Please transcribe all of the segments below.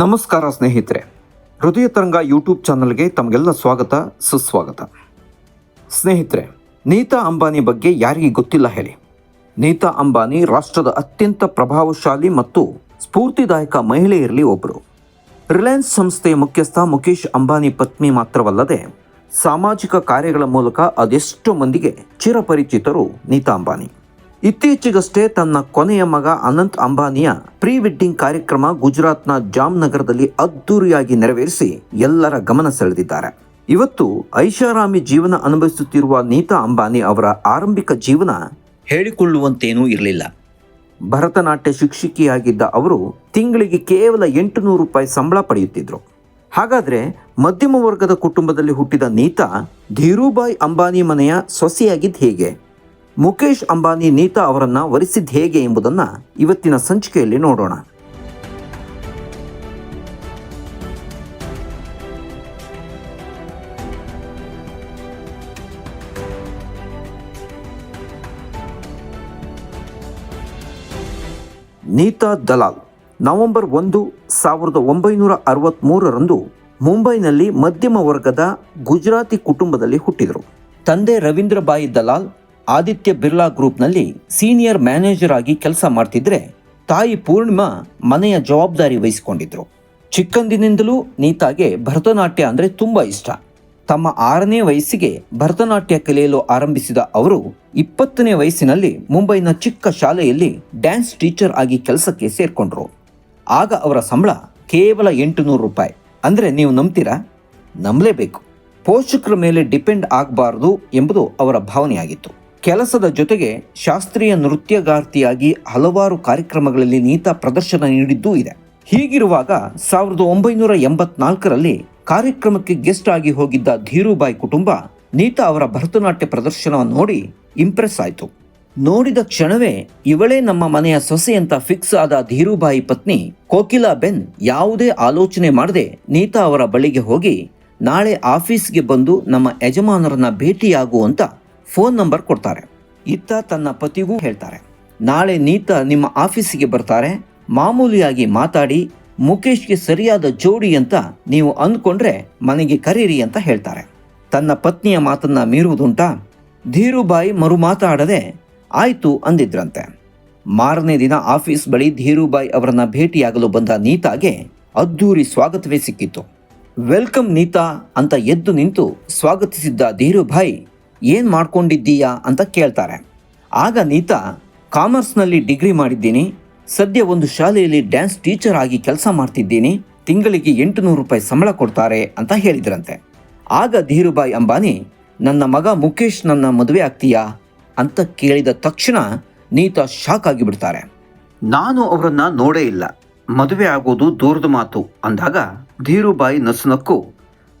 ನಮಸ್ಕಾರ ಸ್ನೇಹಿತರೆ. ಹೃದಯ ತರಂಗ ಯೂಟ್ಯೂಬ್ ಚಾನಲ್ಗೆ ತಮಗೆಲ್ಲ ಸ್ವಾಗತ, ಸುಸ್ವಾಗತ. ಸ್ನೇಹಿತರೆ, ನೀತಾ ಅಂಬಾನಿ ಬಗ್ಗೆ ಯಾರಿಗೆ ಗೊತ್ತಿಲ್ಲ ಹೇಳಿ. ನೀತಾ ಅಂಬಾನಿ ರಾಷ್ಟ್ರದ ಅತ್ಯಂತ ಪ್ರಭಾವಶಾಲಿ ಮತ್ತು ಸ್ಫೂರ್ತಿದಾಯಕ ಮಹಿಳೆಯರಲ್ಲಿ ಒಬ್ಬರು ರಿಲಯನ್ಸ್ ಸಂಸ್ಥೆಯ ಮುಖ್ಯಸ್ಥ ಮುಖೇಶ್ ಅಂಬಾನಿ ಪತ್ನಿ ಮಾತ್ರವಲ್ಲದೆ ಸಾಮಾಜಿಕ ಕಾರ್ಯಗಳ ಮೂಲಕ ಅದೆಷ್ಟೋ ಮಂದಿಗೆ ಚಿರಪರಿಚಿತರು ನೀತಾ ಅಂಬಾನಿ. ಇತ್ತೀಚೆಗಷ್ಟೇ ತನ್ನ ಕೊನೆಯ ಮಗ ಅನಂತ್ ಅಂಬಾನಿಯ ಪ್ರೀ ವೆಡ್ಡಿಂಗ್ ಕಾರ್ಯಕ್ರಮ ಗುಜರಾತ್ನ ಜಾಮ್ನಗರದಲ್ಲಿ ಅದ್ದೂರಿಯಾಗಿ ನೆರವೇರಿಸಿ ಎಲ್ಲರ ಗಮನ ಸೆಳೆದಿದ್ದಾರೆ. ಇವತ್ತು ಐಷಾರಾಮಿ ಜೀವನ ಅನುಭವಿಸುತ್ತಿರುವ ನೀತಾ ಅಂಬಾನಿ ಅವರ ಆರಂಭಿಕ ಜೀವನ ಹೇಳಿಕೊಳ್ಳುವಂತೇನೂ ಇರಲಿಲ್ಲ. ಭರತನಾಟ್ಯ ಶಿಕ್ಷಕಿಯಾಗಿದ್ದ ಅವರು ತಿಂಗಳಿಗೆ ಕೇವಲ ಎಂಟು ನೂರು ರೂಪಾಯಿ ಸಂಬಳ ಪಡೆಯುತ್ತಿದ್ದರು ಹಾಗಾದ್ರೆ ಮಧ್ಯಮ ವರ್ಗದ ಕುಟುಂಬದಲ್ಲಿ ಹುಟ್ಟಿದ ನೀತಾ ಧೀರೂಭಾಯ್ ಅಂಬಾನಿ ಮನೆಯ ಸೊಸೆಯಾಗಿದ್ದು ಹೇಗೆ? ಮುಖೇಶ್ ಅಂಬಾನಿ ನೀತಾ ಅವರನ್ನು ವರಿಸಿದ್ದು ಹೇಗೆ ಎಂಬುದನ್ನ ಇವತ್ತಿನ ಸಂಚಿಕೆಯಲ್ಲಿ ನೋಡೋಣ. ನೀತಾ ದಲಾಲ್ ನವೆಂಬರ್ ಒಂದು ಸಾವಿರದ ಒಂಬೈನೂರ ಅರವತ್ತ್ಮೂರರಂದು ಮುಂಬೈನಲ್ಲಿ ಮಧ್ಯಮ ವರ್ಗದ ಗುಜರಾತಿ ಕುಟುಂಬದಲ್ಲಿ ಹುಟ್ಟಿದರು. ತಂದೆ ರವೀಂದ್ರ ಬಾಯಿ ದಲಾಲ್ ಆದಿತ್ಯ ಬಿರ್ಲಾ ಗ್ರೂಪ್ನಲ್ಲಿ ಸೀನಿಯರ್ ಮ್ಯಾನೇಜರ್ ಆಗಿ ಕೆಲಸ ಮಾಡ್ತಿದ್ರೆ ತಾಯಿ ಪೂರ್ಣಿಮಾ ಮನೆಯ ಜವಾಬ್ದಾರಿ ವಹಿಸಿಕೊಂಡಿದ್ರು. ಚಿಕ್ಕಂದಿನಿಂದಲೂ ನೀತಾಗೆ ಭರತನಾಟ್ಯ ಅಂದರೆ ತುಂಬ ಇಷ್ಟ. ತಮ್ಮ ಆರನೇ ವಯಸ್ಸಿಗೆ ಭರತನಾಟ್ಯ ಕಲಿಯಲು ಆರಂಭಿಸಿದ ಅವರು ಇಪ್ಪತ್ತನೇ ವಯಸ್ಸಿನಲ್ಲಿ ಮುಂಬೈನ ಚಿಕ್ಕ ಶಾಲೆಯಲ್ಲಿ ಡ್ಯಾನ್ಸ್ ಟೀಚರ್ ಆಗಿ ಕೆಲಸಕ್ಕೆ ಸೇರ್ಕೊಂಡ್ರು. ಆಗ ಅವರ ಸಂಬಳ ಕೇವಲ ಎಂಟು ನೂರು ರೂಪಾಯಿ. ಅಂದರೆ ನೀವು ನಂಬ್ತೀರಾ? ನಂಬಲೇಬೇಕು. ಪೋಷಕರ ಮೇಲೆ ಡಿಪೆಂಡ್ ಆಗಬಾರದು ಎಂಬುದು ಅವರ ಭಾವನೆಯಾಗಿತ್ತು. ಕೆಲಸದ ಜೊತೆಗೆ ಶಾಸ್ತ್ರೀಯ ನೃತ್ಯಗಾರ್ತಿಯಾಗಿ ಹಲವಾರು ಕಾರ್ಯಕ್ರಮಗಳಲ್ಲಿ ನೀತಾ ಪ್ರದರ್ಶನ ನೀಡಿದ್ದೂ ಇದೆ. ಹೀಗಿರುವಾಗ ಸಾವಿರದ ಒಂಬೈನೂರ ಎಂಬತ್ನಾಲ್ಕರಲ್ಲಿ ಕಾರ್ಯಕ್ರಮಕ್ಕೆ ಗೆಸ್ಟ್ ಆಗಿ ಹೋಗಿದ್ದ ಧೀರುಬಾಯಿ ಕುಟುಂಬ ನೀತಾ ಅವರ ಭರತನಾಟ್ಯ ಪ್ರದರ್ಶನವನ್ನು ನೋಡಿ ಇಂಪ್ರೆಸ್ ಆಯಿತು. ನೋಡಿದ ಕ್ಷಣವೇ ಇವಳೇ ನಮ್ಮ ಮನೆಯ ಸೊಸೆಯಂತ ಫಿಕ್ಸ್ ಆದ ಧೀರುಬಾಯಿ ಪತ್ನಿ ಕೋಕಿಲಾ ಬೆನ್ ಯಾವುದೇ ಆಲೋಚನೆ ಮಾಡದೆ ನೀತಾ ಅವರ ಬಳಿಗೆ ಹೋಗಿ ನಾಳೆ ಆಫೀಸ್ಗೆ ಬಂದು ನಮ್ಮ ಯಜಮಾನರನ್ನ ಭೇಟಿಯಾಗು ಅಂತ ಫೋನ್ ನಂಬರ್ ಕೊಡ್ತಾರೆ. ಇತ್ತ ತನ್ನ ಪತಿಗೂ ಹೇಳ್ತಾರೆ. ನಾಳೆ ನೀತಾ ನಿಮ್ಮ ಆಫೀಸಿಗೆ ಬರ್ತಾರೆ. ಮಾಮೂಲಿಯಾಗಿ ಮಾತಾಡಿ ಮುಖೇಶ್ಗೆ ಸರಿಯಾದ ಜೋಡಿ ಅಂತ ನೀವು ಅಂದ್ಕೊಂಡ್ರೆ ಮನೆಗೆ ಕರೀರಿ ಅಂತ ಹೇಳ್ತಾರೆ. ತನ್ನ ಪತ್ನಿಯ ಮಾತನ್ನ ಮೀರುವುದುಂಟಾ? ಧೀರುಬಾಯಿ ಮರು ಮಾತಾಡದೆ ಆಯಿತು ಅಂದಿದ್ರಂತೆ. ಮಾರನೇ ದಿನ ಆಫೀಸ್ ಬಳಿ ಧೀರುಬಾಯಿ ಅವರನ್ನ ಭೇಟಿಯಾಗಲು ಬಂದ ನೀತಾಗೆ ಅದ್ದೂರಿ ಸ್ವಾಗತವೇ ಸಿಕ್ಕಿತ್ತು. ವೆಲ್ಕಮ್ ನೀತಾ ಅಂತ ಎದ್ದು ನಿಂತು ಸ್ವಾಗತಿಸಿದ್ದ ಧೀರುಭಾಯ್ ಏನ್ ಮಾಡ್ಕೊಂಡಿದ್ದೀಯಾ ಅಂತ ಕೇಳ್ತಾರೆ. ಆಗ ನೀತಾ, ಕಾಮರ್ಸ್ನಲ್ಲಿ ಡಿಗ್ರಿ ಮಾಡಿದ್ದೀನಿ, ಸದ್ಯ ಒಂದು ಶಾಲೆಯಲ್ಲಿ ಡ್ಯಾನ್ಸ್ ಟೀಚರ್ ಆಗಿ ಕೆಲಸ ಮಾಡ್ತಿದ್ದೀನಿ, ತಿಂಗಳಿಗೆ ಎಂಟು ನೂರು ರೂಪಾಯಿ ಸಂಬಳ ಕೊಡ್ತಾರೆ ಅಂತ ಹೇಳಿದ್ರಂತೆ. ಆಗ ಧೀರುಭಾಯ್ ಅಂಬಾನಿ, ನನ್ನ ಮಗ ಮುಖೇಶ್ ನನ್ನ ಮದುವೆ ಆಗ್ತೀಯಾ ಅಂತ ಕೇಳಿದ ತಕ್ಷಣ ನೀತಾ ಶಾಕ್ ಆಗಿಬಿಡ್ತಾರೆ. ನಾನು ಅವರನ್ನ ನೋಡೇ ಇಲ್ಲ. ಮದುವೆ ಆಗೋದು ದೂರದ ಮಾತು ಅಂದಾಗ ಧೀರುಬಾಯಿ ನಸುನಕ್ಕು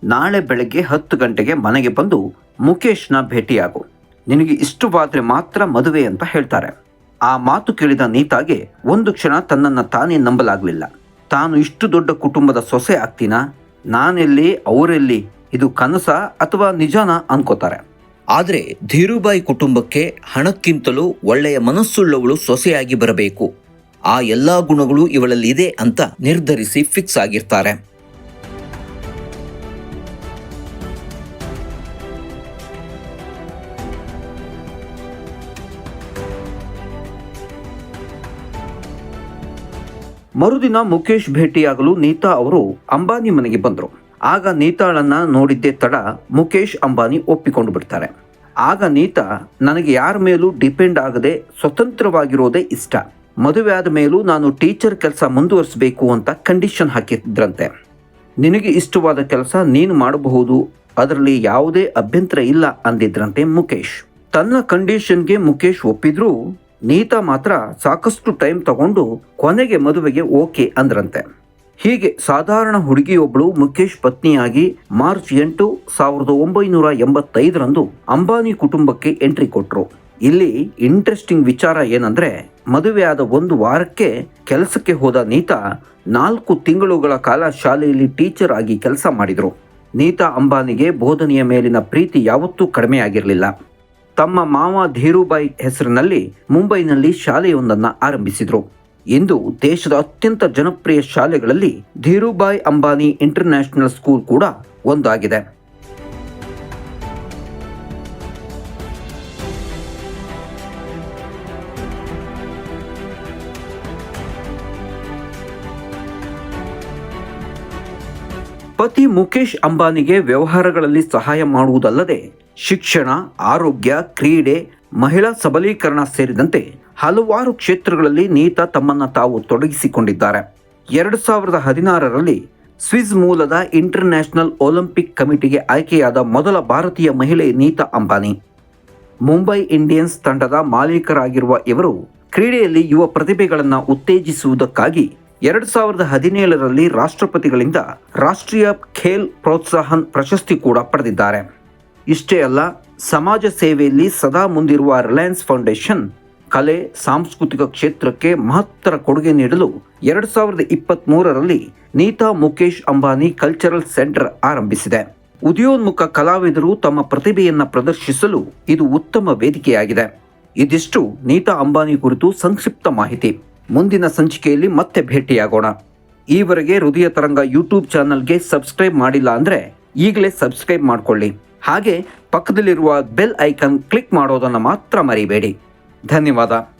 ನಾಳೆ ಬೆಳಗ್ಗೆ ಹತ್ತು ಗಂಟೆಗೆ ಮನೆಗೆ ಬಂದು ಮುಖೇಶ್ನ ಭೇಟಿಯಾಗು. ನಿನಗೆ ಬಾತ್ರೆ ಮಾತ್ರ ಮದುವೆ ಅಂತ ಹೇಳ್ತಾರೆ. ಆ ಮಾತು ಕೇಳಿದ ನೀತಾಗೆ ಒಂದು ಕ್ಷಣ ತನ್ನನ್ನು ತಾನೇ ನಂಬಲಾಗಲಿಲ್ಲ. ತಾನು ಇಷ್ಟು ದೊಡ್ಡ ಕುಟುಂಬದ ಸೊಸೆ ಆಗ್ತೀನಾ? ನಾನೆಲ್ಲಿ, ಅವರೆಲ್ಲಿ? ಇದು ಕನಸ ಅಥವಾ ನಿಜಾನ ಅನ್ಕೋತಾರೆ. ಆದರೆ ಧೀರುಬಾಯಿ ಕುಟುಂಬಕ್ಕೆ ಹಣಕ್ಕಿಂತಲೂ ಒಳ್ಳೆಯ ಮನಸ್ಸುಳ್ಳವಳು ಸೊಸೆಯಾಗಿ ಬರಬೇಕು. ಆ ಎಲ್ಲಾ ಗುಣಗಳು ಇವಳಲ್ಲಿ ಇದೆ ಅಂತ ನಿರ್ಧರಿಸಿ ಫಿಕ್ಸ್ ಆಗಿರ್ತಾರೆ. ಮರುದಿನ ಮುಖೇಶ್ ಭೇಟಿಯಾಗಲು ನೀತಾ ಅವರು ಅಂಬಾನಿ ಮನೆಗೆ ಬಂದರು. ಆಗ ನೀತಾಳನ್ನ ನೋಡಿದ್ದೇ ತಡ ಮುಖೇಶ್ ಅಂಬಾನಿ ಒಪ್ಪಿಕೊಂಡು ಬಿಡ್ತಾರೆ. ಆಗ ನೀತಾ, ನನಗೆ ಯಾರ ಮೇಲೂ ಡಿಪೆಂಡ್ ಆಗದೆ ಸ್ವತಂತ್ರವಾಗಿರೋದೇ ಇಷ್ಟ. ಮದುವೆ ಆದ ಮೇಲೂ ನಾನು ಟೀಚರ್ ಕೆಲಸ ಮುಂದುವರಿಸಬೇಕು ಅಂತ ಕಂಡೀಷನ್ ಹಾಕಿದ್ರಂತೆ. ನಿನಗೆ ಇಷ್ಟವಾದ ಕೆಲಸ ನೀನು ಮಾಡಬಹುದು. ಅದರಲ್ಲಿ ಯಾವುದೇ ಅಭ್ಯಂತರ ಇಲ್ಲ ಅಂದಿದ್ರಂತೆ ಮುಖೇಶ್ ತನ್ನ ಕಂಡೀಷನ್ಗೆ ಮುಖೇಶ್ ಒಪ್ಪಿದ್ರೂ ನೀತಾ ಮಾತ್ರ ಸಾಕಷ್ಟು ಟೈಮ್ ತಗೊಂಡು ಕೊನೆಗೆ ಮದುವೆಗೆ ಓಕೆ ಅಂದ್ರಂತೆ. ಹೀಗೆ ಸಾಧಾರಣ ಹುಡುಗಿಯೊಬ್ಬಳು ಮುಖೇಶ್ ಪತ್ನಿಯಾಗಿ ಮಾರ್ಚ್ ಎಂಟು ಸಾವಿರದ ಒಂಬೈನೂರ ಎಂಬತ್ತೈದರಂದು ಅಂಬಾನಿ ಕುಟುಂಬಕ್ಕೆ ಎಂಟ್ರಿ ಕೊಟ್ಟರು ಇಲ್ಲಿ ಇಂಟ್ರೆಸ್ಟಿಂಗ್ ವಿಚಾರ ಏನಂದ್ರೆ ಮದುವೆಯಾದ ಒಂದು ವಾರಕ್ಕೆ ಕೆಲಸಕ್ಕೆ ಹೋದ ನೀತಾ ನಾಲ್ಕು ತಿಂಗಳುಗಳ ಕಾಲ ಶಾಲೆಯಲ್ಲಿ ಟೀಚರ್ ಆಗಿ ಕೆಲಸ ಮಾಡಿದ್ರು. ನೀತಾ ಅಂಬಾನಿಗೆ ಬೋಧನೆಯ ಮೇಲಿನ ಪ್ರೀತಿ ಯಾವತ್ತೂ ಕಡಿಮೆ ಆಗಿರಲಿಲ್ಲ ತಮ್ಮ ಮಾವ ಧೀರುಬಾಯಿ ಹೆಸರಿನಲ್ಲಿ ಮುಂಬೈನಲ್ಲಿ ಶಾಲೆಯೊಂದನ್ನು ಆರಂಭಿಸಿದರು. ಇಂದು ದೇಶದ ಅತ್ಯಂತ ಜನಪ್ರಿಯ ಶಾಲೆಗಳಲ್ಲಿ ಧೀರುಬಾಯಿ ಅಂಬಾನಿ ಇಂಟರ್ನ್ಯಾಷನಲ್ ಸ್ಕೂಲ್ ಕೂಡ ಒಂದಾಗಿದೆ. ಪತಿ ಮುಖೇಶ್ ಅಂಬಾನಿಗೆ ವ್ಯವಹಾರಗಳಲ್ಲಿ ಸಹಾಯ ಮಾಡುವುದಲ್ಲದೆ ಶಿಕ್ಷಣ, ಆರೋಗ್ಯ, ಕ್ರೀಡೆ, ಮಹಿಳಾ ಸಬಲೀಕರಣ ಸೇರಿದಂತೆ ಹಲವಾರು ಕ್ಷೇತ್ರಗಳಲ್ಲಿ ನೀತಾ ತಮ್ಮನ್ನು ತಾವು ತೊಡಗಿಸಿಕೊಂಡಿದ್ದಾರೆ. ಎರಡು ಸಾವಿರದ ಹದಿನಾರರಲ್ಲಿ ಸ್ವಿಸ್ ಮೂಲದ ಇಂಟರ್ನ್ಯಾಷನಲ್ ಒಲಿಂಪಿಕ್ ಕಮಿಟಿಗೆ ಆಯ್ಕೆಯಾದ ಮೊದಲ ಭಾರತೀಯ ಮಹಿಳೆ ನೀತಾ ಅಂಬಾನಿ. ಮುಂಬೈ ಇಂಡಿಯನ್ಸ್ ತಂಡದ ಮಾಲೀಕರಾಗಿರುವ ಇವರು ಕ್ರೀಡೆಯಲ್ಲಿ ಯುವ ಪ್ರತಿಭೆಗಳನ್ನು ಉತ್ತೇಜಿಸುವುದಕ್ಕಾಗಿ ಎರಡು ಸಾವಿರದ ಹದಿನೇಳರಲ್ಲಿ ರಾಷ್ಟ್ರಪತಿಗಳಿಂದ ರಾಷ್ಟ್ರೀಯ ಖೇಲ್ ಪ್ರೋತ್ಸಾಹನ್ ಪ್ರಶಸ್ತಿ ಕೂಡ ಪಡೆದಿದ್ದಾರೆ. ಇಷ್ಟೇ ಅಲ್ಲ, ಸಮಾಜ ಸೇವೆಯಲ್ಲಿ ಸದಾ ಮುಂದಿರುವ ರಿಲಯನ್ಸ್ ಫೌಂಡೇಶನ್ ಕಲೆ, ಸಾಂಸ್ಕೃತಿಕ ಕ್ಷೇತ್ರಕ್ಕೆ ಮಹತ್ತರ ಕೊಡುಗೆ ನೀಡಲು ಎರಡು ಸಾವಿರದ ಇಪ್ಪತ್ತ್ ಮೂರರಲ್ಲಿ ನೀತಾ ಮುಖೇಶ್ ಅಂಬಾನಿ ಕಲ್ಚರಲ್ ಸೆಂಟರ್ ಆರಂಭಿಸಿದೆ. ಉದಯೋನ್ಮುಖ ಕಲಾವಿದರು ತಮ್ಮ ಪ್ರತಿಭೆಯನ್ನು ಪ್ರದರ್ಶಿಸಲು ಇದು ಉತ್ತಮ ವೇದಿಕೆಯಾಗಿದೆ. ಇದಿಷ್ಟು ನೀತಾ ಅಂಬಾನಿ ಕುರಿತು ಸಂಕ್ಷಿಪ್ತ ಮಾಹಿತಿ. ಮುಂದಿನ ಸಂಚಿಕೆಯಲ್ಲಿ ಮತ್ತೆ ಭೇಟಿಯಾಗೋಣ. ಈವರೆಗೆ ಹೃದಯ ತರಂಗ ಯೂಟ್ಯೂಬ್ ಚಾನಲ್ಗೆ ಸಬ್ಸ್ಕ್ರೈಬ್ ಮಾಡಿಲ್ಲ ಅಂದರೆ ಈಗಲೇ ಸಬ್ಸ್ಕ್ರೈಬ್ ಮಾಡಿಕೊಳ್ಳಿ. ಹಾಗೆ ಪಕ್ಕದಲ್ಲಿರುವ ಬೆಲ್ ಐಕನ್ ಕ್ಲಿಕ್ ಮಾಡೋದನ್ನು ಮಾತ್ರ ಮರಿಬೇಡಿ. ಧನ್ಯವಾದ.